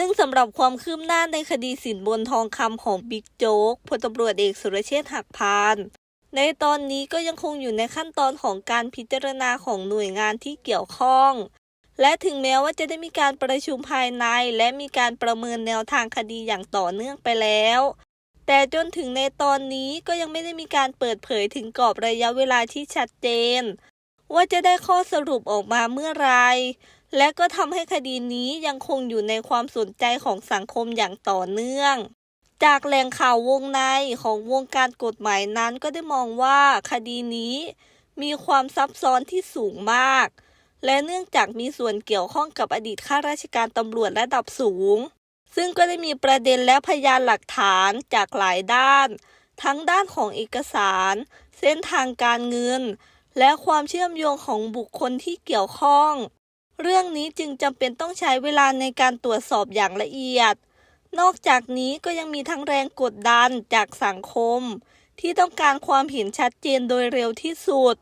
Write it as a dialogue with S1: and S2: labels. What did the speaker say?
S1: ซึ่งสำหรับความคืบหน้าในคดีสินบนทองคำของบิ๊กโจ๊กพลตำรวจเอกสุรเชษฐ์หักพาน ในตอนนี้ก็ยังคงอยู่ในขั้นตอนของการพิจารณาของหน่วยงานที่เกี่ยวข้อง และถึงแม้ว่าจะได้มีการประชุมภายใน และมีการประเมินแนวทางคดีอย่างต่อเนื่องไปแล้ว แต่จนถึงในตอนนี้ก็ยังไม่ได้มีการเปิดเผยถึงกรอบระยะเวลาที่ชัดเจน ว่าจะได้ข้อสรุปออกมาเมื่อไหร และก็ทำให้คดีนี้ยังคงอยู่ในความสนใจของสังคมอย่างต่อเนื่อง จากแหล่งข่าววงในของวงการกฎหมายนั้นก็ได้มองว่าคดีนี้มีความซับซ้อนที่สูงมาก และเนื่องจากมีส่วนเกี่ยวข้องกับอดีตข้าราชการตำรวจระดับสูง ซึ่งก็ได้มีประเด็นและพยานหลักฐานจากหลายด้าน ทั้งด้านของเอกสาร เส้นทางการเงิน และความเชื่อมโยงของบุคคลที่เกี่ยวข้อง เรื่องนี้จึงจำเป็นต้องใช้เวลาในการตรวจสอบอย่างละเอียด นอกจากนี้ก็ยังมีทั้งแรงกดดันจากสังคม ที่ต้องการความเห็นชัดเจนโดยเร็วที่สุด